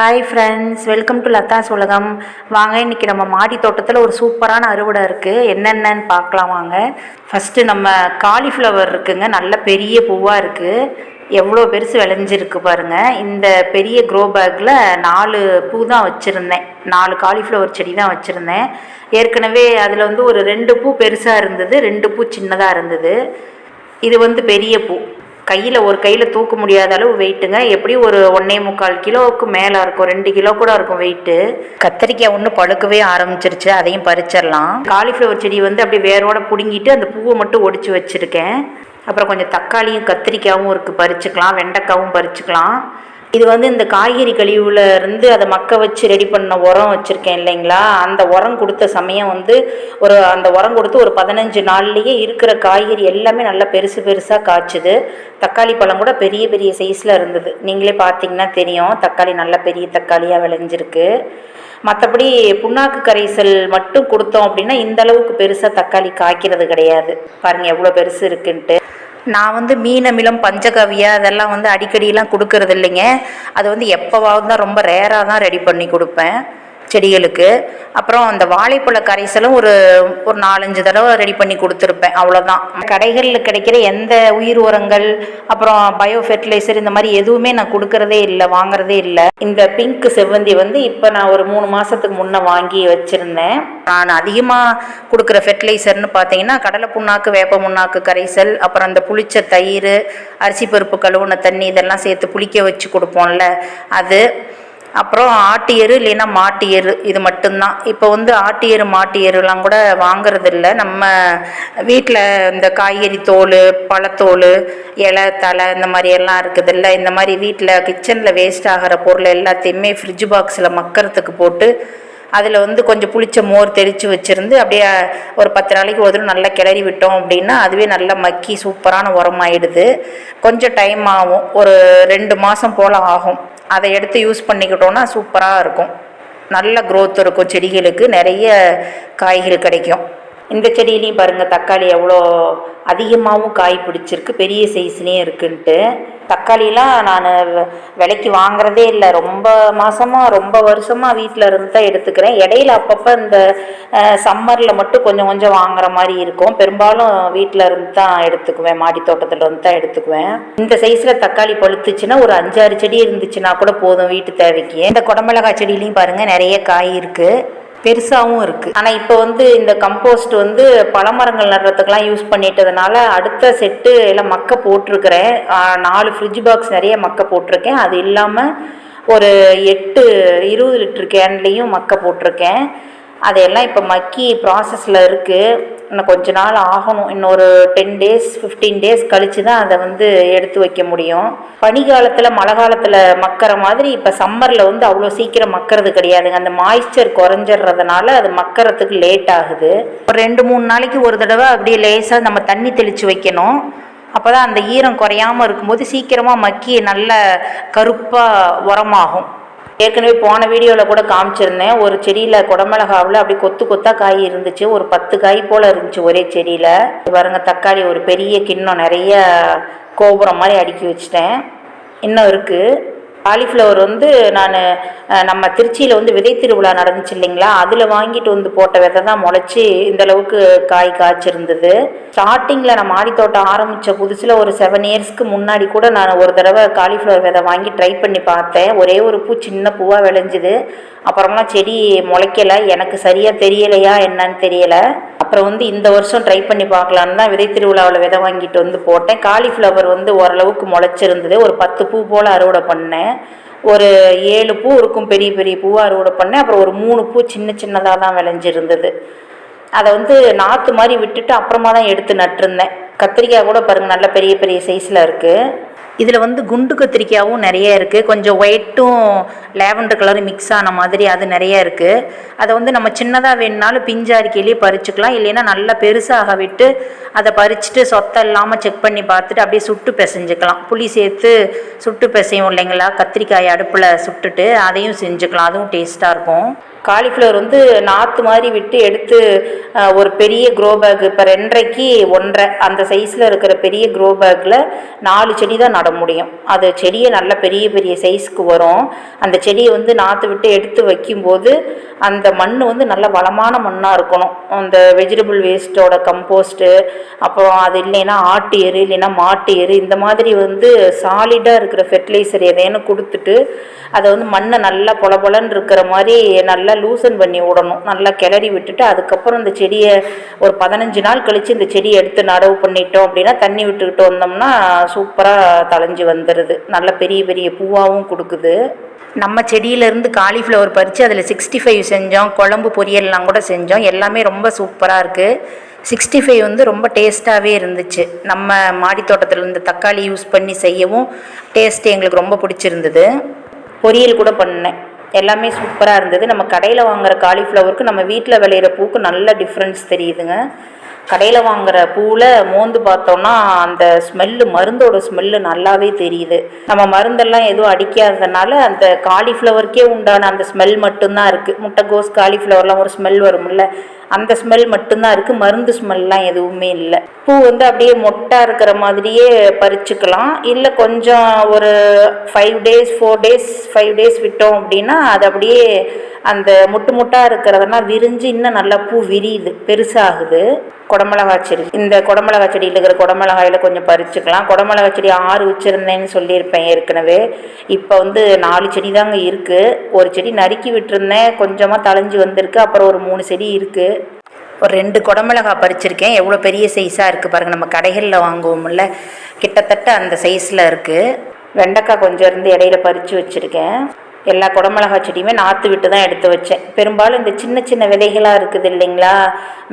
Hi friends welcome to Latha's உலகம் வாங்க இன்றைக்கி நம்ம மாடி தோட்டத்தில் ஒரு சூப்பரான அறுவடை இருக்குது என்னென்னன்னு பார்க்கலாம் வாங்க. ஃபஸ்ட்டு நம்ம காலிஃப்ளவர் இருக்குங்க. நல்ல பெரிய பூவாக இருக்குது எவ்வளோ பெருசு விளைஞ்சிருக்கு பாருங்கள் இந்த பெரிய க்ரோ பேக்கில் நாலு பூ தான் வச்சுருந்தேன். நாலு காலிஃப்ளவர் செடி தான் வச்சுருந்தேன். ஏற்கனவே அதில் வந்து ஒரு ரெண்டு பூ பெருசாக இருந்தது. ரெண்டு பூ சின்னதாக இருந்தது. இது வந்து பெரிய பூ. கையில் ஒரு கையில் தூக்க முடியாத அளவு வெயிட்டுங்க. எப்படியும் ஒரு ஒன்றே முக்கால் கிலோவுக்கு மேலே இருக்கும். ரெண்டு கிலோ கூட இருக்கும் வெயிட்டு. கத்திரிக்காய் ஒன்று பழுக்கவே ஆரம்பிச்சிருச்சு. அதையும் பறிச்சிடலாம். காலிஃப்ளவர் செடி வந்து அப்படியே வேரோட பிடுங்கிட்டு அந்த பூவை மட்டும் ஒடிச்சு வச்சுருக்கேன். அப்புறம் கொஞ்சம் தக்காளியும் கத்திரிக்காயும் இருக்குது பறிச்சுக்கலாம். வெண்டைக்காவும் பறிச்சுக்கலாம். இது வந்து இந்த காய்கறி கழிவுல இருந்து அதை மக்க வச்சு ரெடி பண்ண உரம் வச்சுருக்கேன் இல்லைங்களா? அந்த உரம் கொடுத்த சமயம் வந்து ஒரு அந்த உரம் கொடுத்து ஒரு பதினஞ்சு நாள்லேயே இருக்கிற காய்கறி எல்லாமே நல்லா பெருசு பெருசாக காய்ச்சுது. தக்காளி பழம் கூட பெரிய பெரிய சைஸில் இருந்தது. நீங்களே பார்த்தீங்கன்னா தெரியும். தக்காளி நல்ல பெரிய தக்காளியாக விளைஞ்சிருக்கு. மற்றபடி புண்ணாக்கு கரைசல் மட்டும் கொடுத்தோம் அப்படின்னா இந்த அளவுக்கு பெருசாக தக்காளி காய்க்கிறது கிடையாது. பாருங்கள் எவ்வளோ பெருசு இருக்குன்ட்டு. நான் வந்து மீனமிலம் பஞ்சகவியா அதெல்லாம் வந்து அடிக்கடிலாம் கொடுக்கறது இல்லைங்க அது வந்து எப்போவாவது தான் ரொம்ப ரேராக தான் ரெடி பண்ணி கொடுப்பேன். செடிகளுக்கு. அப்புறம் அந்த வாழைப்பழ கரைசலும் ஒரு ஒரு நாலஞ்சு தடவை ரெடி பண்ணி கொடுத்துருப்பேன். அவ்வளோதான் கடைகளில் கிடைக்கிற எந்த உயிர் உரங்கள் அப்புறம் பயோ ஃபெர்டிலைசர் இந்த மாதிரி எதுவுமே நான் கொடுக்கறதே இல்லை வாங்குறதே இல்லை. இந்த பிங்க் செவ்வந்தி வந்து இப்போ நான் ஒரு மூணு மாதத்துக்கு முன்னே வாங்கி வச்சுருந்தேன். நான் அதிகமாக கொடுக்குற ஃபெர்டிலைசர்னு பார்த்தீங்கன்னா கடலை புண்ணாக்கு வேப்ப புண்ணாக்கு கரைசல் அப்புறம் அந்த புளிச்ச தயிர் அரிசி பருப்பு கழுவுன தண்ணி இதெல்லாம் சேர்த்து புளிக்க வச்சு கொடுப்போம்ல. அது அப்புறம் ஆட்டு எரு இல்லைன்னா மாட்டு எரு இது மட்டும்தான். இப்போ வந்து ஆட்டு எரு மாட்டு எருலாம் கூட வாங்குறதில்ல. நம்ம வீட்டில் இந்த காய்கறி தோல் பழத்தோல் இலை தலை இந்த மாதிரி எல்லாம் இருக்குதுல்ல. இந்த மாதிரி வீட்டில் கிச்சனில் வேஸ்ட் ஆகிற பொருள் எல்லாத்தையுமே ஃப்ரிட்ஜ் பாக்ஸில் மக்கிறதுக்கு போட்டு அதில் வந்து கொஞ்சம் புளிச்ச மோர் தெளித்து வச்சுருந்து அப்படியே ஒரு பத்து நாளைக்கு ஒரு தடவை நல்லா கிளறி விட்டோம் அப்படின்னா அதுவே நல்லா மக்கி சூப்பரான உரமாயிடுது. கொஞ்சம் டைம் ஆகும். ஒரு ரெண்டு மாதம் போல் ஆகும். அதை எடுத்து யூஸ் பண்ணிக்கிட்டோன்னா சூப்பராக இருக்கும். நல்ல க்ரோத் இருக்கும். செடிகளுக்கு நிறைய காய்கள் கிடைக்கும். இந்த செடியிலையும் பாருங்கள் தக்காளி எவ்வளோ அதிகமாகவும் காய் பிடிச்சிருக்கு பெரிய சைஸ்லேயும் இருக்குன்ட்டு. தக்காளிலாம் நான் விலைக்கு வாங்குறதே இல்லை. ரொம்ப மாதமாக ரொம்ப வருஷமாக வீட்டில் இருந்து தான் எடுத்துக்கிறேன். இடையில அப்பப்போ இந்த சம்மரில் மட்டும் கொஞ்சம் கொஞ்சம் வாங்குற மாதிரி இருக்கும். பெரும்பாலும் வீட்டில் இருந்து தான் எடுத்துக்குவேன். மாடி தோட்டத்தில் இருந்து தான் எடுத்துக்குவேன். இந்த சைஸில் தக்காளி பழுத்துச்சுன்னா ஒரு அஞ்சாறு செடி இருந்துச்சுன்னா கூட போதும் வீட்டு தேவைக்கு. இந்த குடமிளகாய் செடியிலையும் பாருங்கள் நிறைய காய் இருக்குது பெருசாகவும் இருக்குது ஆனால் இப்போ வந்து இந்த கம்போஸ்ட் வந்து பழமரங்கள் நடுறதுக்கெலாம் யூஸ் பண்ணிட்டதுனால அடுத்த செட்டு எல்லாம் மக்க போட்டிருக்கிறேன். நாலு ஃப்ரிட்ஜ் பாக்ஸ் நிறைய மக்க போட்டிருக்கேன். அது இல்லாமல் ஒரு எட்டு இருபது லிட்டர் கேன்லேயும் மக்க போட்டிருக்கேன். அதையெல்லாம் இப்போ மக்கி ப்ராசஸில் இருக்குது இன்னும் கொஞ்ச நாள் ஆகணும். இன்னொரு டென் டேஸ் ஃபிஃப்டீன் டேஸ் கழித்து தான் அதை வந்து எடுத்து வைக்க முடியும். பனிகாலத்தில் மழை காலத்தில் மக்கிற மாதிரி இப்போ சம்மரில் வந்து அவ்வளோ சீக்கிரம் மக்கிறது கிடையாதுங்க. அந்த மாய்ஸ்சர் குறைஞ்சிடுறதுனால அது மக்கிறதுக்கு லேட் ஆகுது. ஒரு ரெண்டு மூணு நாளைக்கு ஒரு தடவை அப்படியே லேசாக நம்ம தண்ணி தெளித்து வைக்கணும். அப்போ தான் அந்த ஈரம் குறையாமல் இருக்கும்போது சீக்கிரமாக மக்கி நல்ல கருப்பாக உரமாகும். ஏற்கனவே போன வீடியோவில் கூட காமிச்சிருந்தேன். ஒரு செடியில் குடமிளகாவில் அப்படி கொத்து கொத்தாக காய் இருந்துச்சு. ஒரு பத்து காய் போல் இருந்துச்சு ஒரே செடியில். பாருங்க தக்காளி ஒரு பெரிய கிண்ணம் நிறைய கோபுரம் மாதிரி அடுக்கி வச்சிட்டேன். இன்னும் இருக்குது காலிஃப்ளவர் வந்து நான் நம்ம திருச்சியில் வந்து விதை திருவிழா நடந்துச்சு இல்லைங்களா? அதில் வாங்கிட்டு வந்து போட்ட விதை தான் முளைச்சி இந்த அளவுக்கு காய் காய்ச்சிருந்தது. ஸ்டார்டிங்கில் நான் மாடித்தோட்டம் ஆரம்பித்த புதுசில் ஒரு செவன் இயர்ஸ்க்கு முன்னாடி கூட நான் ஒரு தடவை காலிஃப்ளவர் விதை வாங்கி ட்ரை பண்ணி பார்த்தேன். ஒரே ஒரு பூ சின்ன பூவாக விளைஞ்சிது. அப்புறமா செடி முளைக்கலை. எனக்கு சரியாக தெரியலையா என்னன்னு தெரியலை. அப்புறம் வந்து இந்த வருஷம் ட்ரை பண்ணி பார்க்கலான்னு தான் விதை திருவிழாவில் விதை வாங்கிட்டு வந்து போட்டேன். காலிஃப்ளவர் வந்து ஓரளவுக்கு முளைச்சிருந்தது. ஒரு பத்து பூ போல் அறுவடை பண்ணேன். ஒரு ஏழு பூ இருக்கும் பெரிய பெரிய பூவாக அறுவடை பண்ணேன். அப்புறம் ஒரு மூணு பூ சின்ன சின்னதாக தான் விளைஞ்சிருந்தது. அதை வந்து நாற்று மாதிரி விட்டுட்டு அப்புறமா தான் எடுத்து நட்டுருந்தேன். கத்திரிக்காய் கூட பாருங்கள் நல்ல பெரிய பெரிய சைஸில் இருக்குது இதில் வந்து குண்டு கத்திரிக்காயும் நிறைய இருக்குது கொஞ்சம் ஒயிட்டும் லேவண்டர் கலரும் மிக்ஸ் ஆன மாதிரி அது நிறைய இருக்குது அதை வந்து நம்ம சின்னதாக வேணுனாலும் பிஞ்சாரிக்கையிலேயே பறிச்சுக்கலாம். இல்லைன்னா நல்லா பெருசாக விட்டு அதை பறிச்சுட்டு சொத்தை இல்லாமல் செக் பண்ணி பார்த்துட்டு அப்படியே சுட்டு பிசைஞ்சுக்கலாம். புளி சேர்த்து சுட்டு பிசையும் இல்லைங்களா? கத்திரிக்காய் அடுப்பில் சுட்டுட்டு அதையும் செஞ்சுக்கலாம். அதுவும் டேஸ்ட்டாக இருக்கும். காலிஃப்ளவர் வந்து நாற்று மாதிரி விட்டு எடுத்து ஒரு பெரிய க்ரோ பேக் இப்போ ரெண்டரைக்கு ஒன்றரை அந்த சைஸில் இருக்கிற பெரிய க்ரோ பேக்கில் நாலு செடி தான் தான் நட முடியும். அது செடியை நல்ல பெரிய பெரிய சைஸ்க்கு வரும். அந்த செடியை வந்து நாற்று விட்டு எடுத்து வைக்கும்போது அந்த மண் வந்து நல்ல வளமான மண்ணாக இருக்கணும். அந்த வெஜிடபிள் வேஸ்ட்டோட கம்போஸ்ட்டு அப்புறம் அது இல்லைன்னா ஆட்டு எரு இல்லைன்னா மாட்டு எரு இந்த மாதிரி வந்து சாலிடாக இருக்கிற ஃபெர்டிலைசர் எதைன்னு கொடுத்துட்டு அதை வந்து மண்ணை நல்லா பொல பொலன்னு இருக்கிற மாதிரி நல்லா லூசன் பண்ணி விடணும். நல்லா கிளறி விட்டுட்டு அதுக்கப்புறம் இந்த செடியை ஒரு பதினஞ்சு நாள் கழித்து இந்த செடியை எடுத்து நடவு பண்ணிட்டோம் அப்படின்னா தண்ணி விட்டுக்கிட்டு வந்தோம்னா சூப்பராக தளைஞ்சு வந்துடுது நல்ல பெரிய பெரிய பூவாகவும் கொடுக்குது. நம்ம செடியிலேருந்து காலிஃப்ளவர் பறித்து அதில் சிக்ஸ்டி ஃபைவ் செஞ்சோம். குழம்பு பொரியல்லாம் கூட செஞ்சோம். எல்லாமே ரொம்ப சூப்பராக இருக்குது சிக்ஸ்டி ஃபைவ் வந்து ரொம்ப டேஸ்ட்டாகவே இருந்துச்சு. நம்ம மாடி தோட்டத்தில் இருந்த தக்காளி யூஸ் பண்ணி செய்யவும் டேஸ்ட்டு எங்களுக்கு ரொம்ப பிடிச்சிருந்தது. பொரியல் கூட பண்ணேன். எல்லாமே சூப்பராக இருந்தது. நம்ம கடையில் வாங்குற காலிஃப்ளவருக்கு நம்ம வீட்டில் விளையிற பூக்கு நல்ல டிஃப்ரென்ஸ் தெரியுதுங்க. கடையில் வாங்குற பூவில் மோந்து பார்த்தோன்னா அந்த ஸ்மெல்லு மருந்தோட ஸ்மெல்லு நல்லாவே தெரியுது. நம்ம மருந்தெல்லாம் எதுவும் அடிக்காததுனால அந்த காலிஃப்ளவருக்கே உண்டான அந்த ஸ்மெல் மட்டும்தான் இருக்குது முட்டைகோஸ் காலிஃப்ளவர்லாம் ஒரு ஸ்மெல் வரும்ல அந்த ஸ்மெல் மட்டும்தான் இருக்குது மருந்து ஸ்மெல்லாம் எதுவுமே இல்லை. பூ வந்து அப்படியே மொட்டாக இருக்கிற மாதிரியே பறிச்சுக்கலாம். இல்லை கொஞ்சம் ஒரு five days four days five days விட்டோம் அப்படின்னா அது அப்படியே அந்த முட்டு முட்டாக இருக்கிறதெல்லாம் விரிஞ்சு இன்னும் நல்லா பூ விரியுது பெருசாகுது. குடமிளகாய் செடி. இந்த குடமிளகாய் செடியில் இருக்கிற குடமிளகாயில் கொஞ்சம் பறிச்சுக்கலாம். குடமிளகாய் செடி ஆறு வச்சுருந்தேன்னு சொல்லியிருப்பேன் ஏற்கனவே. இப்போ வந்து நாலு செடி தாங்க இருக்குது ஒரு செடி நறுக்கி விட்டுருந்தேன். கொஞ்சமாக தளைஞ்சு வந்திருக்கு. அப்புறம் ஒரு மூணு செடி இருக்குது ஒரு ரெண்டு குடமிளகா பறிச்சிருக்கேன். எவ்வளோ பெரிய சைஸாக இருக்குது பாருங்கள் நம்ம கடைகளில் வாங்குவோம்ல. கிட்டத்தட்ட அந்த சைஸில் இருக்குது வெண்டைக்காய் கொஞ்சம் இருந்து இடையில பறித்து வச்சுருக்கேன். எல்லா குடமிளகா செடியுமே நாற்று விட்டு தான் எடுத்து வச்சேன். பெரும்பாலும் இந்த சின்ன சின்ன விதைகளாக இருக்குது இல்லைங்களா?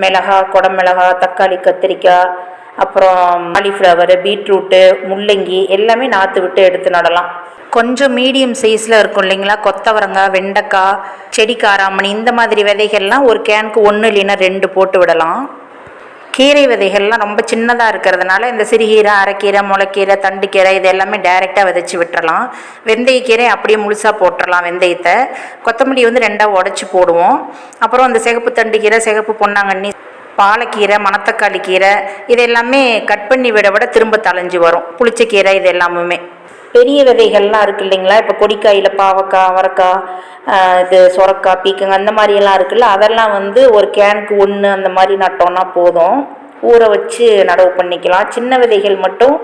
மிளகா குடமிளகா தக்காளி கத்திரிக்காய் அப்புறம் காலிஃப்ளவரு பீட்ரூட்டு முள்ளங்கி எல்லாமே நாற்று விட்டு எடுத்து நடலாம். கொஞ்சம் மீடியம் சைஸில் இருக்கும் இல்லைங்களா? கொத்தவரங்காய் வெண்டைக்காய் செடி காராமணி இந்த மாதிரி விதைகள்லாம் ஒரு கேனுக்கு ஒன்று இல்லைன்னா ரெண்டு போட்டு விடலாம். கீரை விதைகள்லாம் ரொம்ப சின்னதாக இருக்கிறதுனால இந்த சிறுகீரை அரைக்கீரை முளைக்கீரை தண்டுக்கீரை இது எல்லாமே டைரெக்டாக விதைச்சி விட்டுறலாம். வெந்தயக்கீரை அப்படியே முழுசாக போட்டுடலாம் வெந்தயத்தை. கொத்தமல்லி வந்து ரெண்டாக உடச்சி போடுவோம். அப்புறம் அந்த சிகப்பு தண்டுக்கீரை சிகப்பு பொன்னாங்கண்ணி பாலக்கீரை மணத்தக்காளி கீரை இது எல்லாமே கட் பண்ணி விட விட திரும்ப தலைஞ்சு வரும். புளிச்சக்கீரை இது எல்லாமுமே. பெரிய விதைகள்லாம் இருக்குது இல்லைங்களா? இப்போ கொடிக்காயில் பாவக்காய் அவரக்காய் இது சொரக்காய் பீக்கங்க அந்த மாதிரியெல்லாம் இருக்குல்ல? அதெல்லாம் வந்து ஒரு கேனுக்கு ஒன்று அந்த மாதிரி நட்டோம்னா போதும். ஊற வச்சு நடவு பண்ணிக்கலாம். சின்ன விதைகள் மட்டும்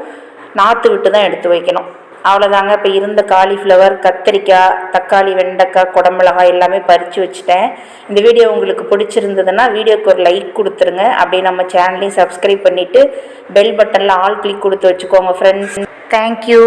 நாற்று விட்டு தான் எடுத்து வைக்கணும். அவ்வளோதாங்க இப்போ இருந்த காலிஃப்ளவர் கத்திரிக்காய் தக்காளி வெண்டைக்காய் குடமிளகாய் எல்லாமே பறித்து வச்சுட்டேன். இந்த வீடியோ உங்களுக்கு பிடிச்சிருந்ததுன்னா வீடியோக்கு ஒரு லைக் கொடுத்துருங்க. அப்படியே நம்ம சேனலையும் சப்ஸ்கிரைப் பண்ணிவிட்டு பெல் பட்டனில் ஆல் கிளிக் கொடுத்து வச்சுக்கோங்க ஃப்ரெண்ட்ஸ் தேங்க்யூ